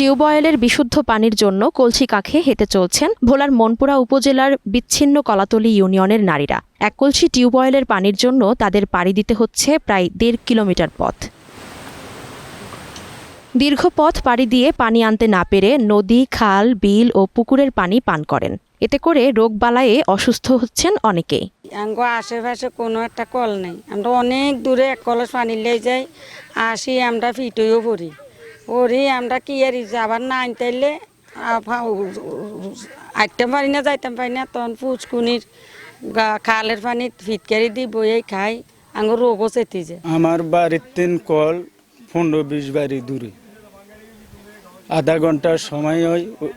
টিউবওয়েলের বিশুদ্ধ পানির জন্য কলসি কাঁখে হেঁটে চলছেন ভোলার মনপুরা উপজেলার বিচ্ছিন্ন কলাতলি ইউনিয়নের নারীরা। এক কলসি টিউবওয়েলের পানির জন্য তাদের পাড়ি দিতে হচ্ছে প্রায় দেড় কিলোমিটার পথ। দীর্ঘ পথ পাড়ি দিয়ে পানি আনতে না পেরে নদী, খাল, বিল ও পুকুরের পানি পান করেন। এতে করে রোগবালায়ে অসুস্থ হচ্ছেন অনেকেই। আশেপাশে কোনো একটা কল নেই। আমরা অনেক দূরে এক কলস পানি লেগে যাই, আসি আমরা ফিটেও পড়ি পড়ি আমরা কি আর যাবার না আনতাইলে? আইতাম পারি না, যাইতাম পারি না। তখন পুচকুনির খালের পানি ফিটকারি দি বইয়ে খাই। আঙ্গ রোগও চেতি যায় আমার বাড়ির তিন কল পনেরো বিশ বাড়ি দূরে। আধা ঘণ্টার সময় হয় ও-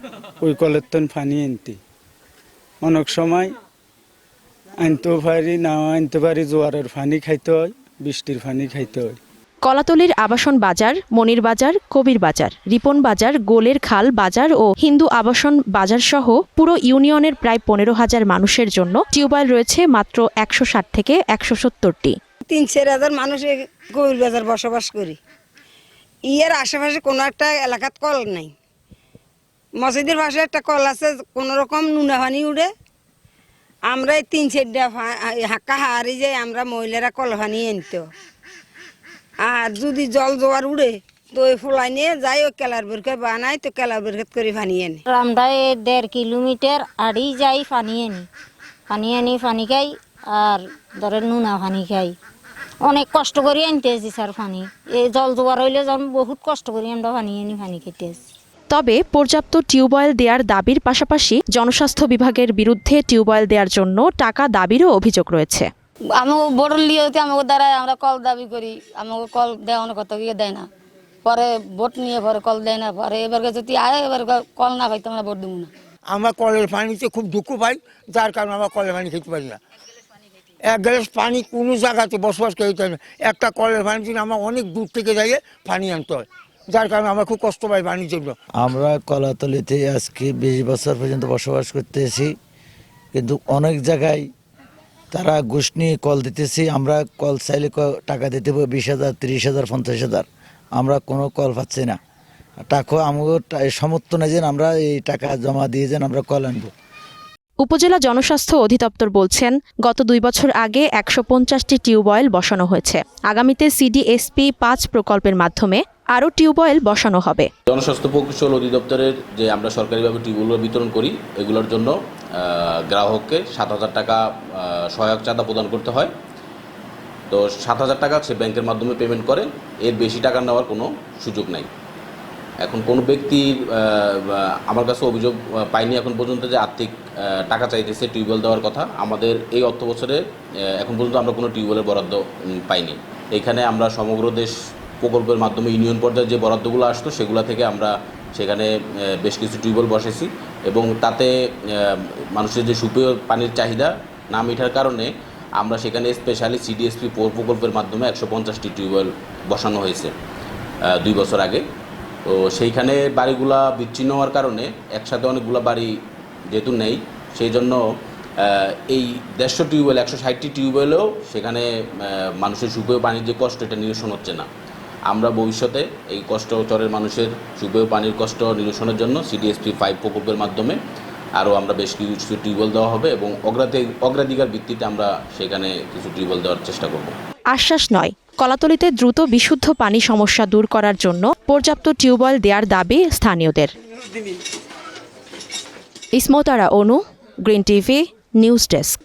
ওই কলের তন পানি আনতে। অনেক সময় আনতেও পারি, নাও আনতে পারি, জোয়ারের পানি খাইতে হয়, বৃষ্টির পানি খাইতে হয়। কলাতলির আবাসন বাজার, মনির বাজার, কবির বাজার, রিপন বাজার, গোলের খাল বাজার ও হিন্দু আবাসন বাজার সহ পুরো ইউনিয়নের প্রায় পনেরো হাজার মানুষের জন্য টিউবওয়েল রয়েছে মাত্র একশো ষাট থেকে একশো সত্তরটি। তিন চার হাজার মানুষ গৌর বাজার বসবাস করি। ইয়ের আশেপাশে কোনো একটা এলাকাত কল নাই। মসজিদের পাশে একটা কল আছে কোনো রকম নুনা পানি উড়ে আমরা তিন চারটা হাক্কা হারি যাই আমরা মহিলারা কল পানি আনতো আর যদি জল জোয়ার উড়ে তো ওই ফুলাই নিয়ে যাই ওই কেলার বেরকে বানাই তো কেলার বেরকেত করে পানি আনে। আমরা দেড় কিলোমিটার আড়ি যাই পানি আনি পানি আনি পানি খাই আর ধরে নুনা পানি খাই। অনেক কষ্ট করে আনতে আছি স্যার পানি এই জল জোয়ার হইলে যখন বহুত কষ্ট করে আমরা পানি আনি পানি খেতে আসি তবে পর্যাপ্ত টিউবওয়েল দেওয়ার দাবির পাশাপাশি জনস্বাস্থ্য বিভাগের বিরুদ্ধে টিউবওয়েল দেওয়ার জন্য টাকা দাবিরও অভিযোগ রয়েছে। আমাকে ভোট লিয়ে হতে আমাকে দ্বারাই আমরা কল দাবি করি আমাকে কল দেওয়ানো কত গিয়ে দেয় না। পরে ভোট নিয়ে পরে কল দেয় না পরে এবার যদি আয় এবার কল না পাই তো আমরা ভোট দেবো না। আমরা কলের পানিতে খুব দুঃখ পাই যার কারণে আমরা কলের পানি খেতে পারি না। এক গ্লাস পানি কোনো জায়গাতে বসবাস করতে পারি না। একটা কলের পানির জন্য আমরা অনেক দূর থেকে যাইয়ে পানি আনতে হয় যার কারণে আমরা খুব কষ্ট পাই পানির জন্য। আমরা কলাতলিতে আজকে বিশ বছর পর্যন্ত বসবাস করতেছি কিন্তু অনেক জায়গায় তারা ঘুষ নিয়ে কল দিতেছি আমরা কল চাইলে টাকা দিতে হবে? বিশ হাজার তিরিশ হাজার পঞ্চাশ হাজার। আমরা কোনো কল পাচ্ছি না। টাকা আমাকে সমর্থ নেই যেন আমরা এই টাকা জমা দিয়ে যেন আমরা কল আনব। উপজেলা জনস্বাস্থ্য অধিদপ্তর বলছেন গত দুই বছর আগে একশো পঞ্চাশটি টিউবওয়েল বসানো হয়েছে। আগামীতে সিডিএসপি পাঁচ প্রকল্পের মাধ্যমে আরও টিউবওয়েল বসানো হবে। জনস্বাস্থ্য প্রকৌশল অধিদপ্তরের যে আমরা সরকারিভাবে টিউবওয়েল বিতরণ করি এগুলোর জন্য গ্রাহককে সাত হাজার টাকা সহায়ক চাঁদা প্রদান করতে হয়। তো সাত হাজার টাকা সে ব্যাংকের মাধ্যমে পেমেন্ট করে। এর বেশি টাকা নেওয়ার কোনো সুযোগ নাই। এখন কোনো ব্যক্তি আমার কাছে অভিযোগ পাইনি এখন পর্যন্ত যে আর্থিক টাকা চাইতেছে টিউবওয়েল দেওয়ার কথা। আমাদের এই অর্থ বছরে এখন পর্যন্ত আমরা কোনো টিউবওয়েলের বরাদ্দ পাইনি। এখানে আমরা সমগ্র দেশ প্রকল্পের মাধ্যমে ইউনিয়ন পর্যায়ে যে বরাদ্দগুলো আসতো, সেগুলো থেকে আমরা সেখানে বেশ কিছু টিউবওয়েল বসেছি এবং তাতে মানুষের যে সুপেয় পানির চাহিদা না মেটার কারণে আমরা সেখানে স্পেশালি সিডিএসপি ফোর প্রকল্পের মাধ্যমে একশো পঞ্চাশটি টিউবওয়েল বসানো হয়েছে দুই বছর আগে। তো সেইখানে বাড়িগুলা বিচ্ছিন্ন হওয়ার কারণে একসাথে অনেকগুলো বাড়ি যেহেতু নেই, সেই জন্য এই দেড়শো টিউবওয়েল, একশো ষাটটি টিউবওয়েলেও সেখানে মানুষের সুপেয় পানির যে কষ্ট, এটা নিরসন হচ্ছে না। আমরা ভবিষ্যতে এই কষ্ট চরের মানুষের সুপেয় পানির কষ্ট নিরসনের জন্য সিডিএসপি ফাইভ প্রকল্পের মাধ্যমে আরও আমরা বেশ কিছু টিউবওয়েল দেওয়া হবে এবং অগ্রাধি, অগ্রাধিকার ভিত্তিতে আমরা সেখানে কিছু টিউবওয়েল দেওয়ার চেষ্টা করব। আশ্বাস নয়, কলাতলিতে দ্রুত বিশুদ্ধ পানি সমস্যা দূর করার জন্য পর্যাপ্ত টিউবওয়েল দেওয়ার দাবি স্থানীয়দের। Ismatara Anu, green TV, news desk.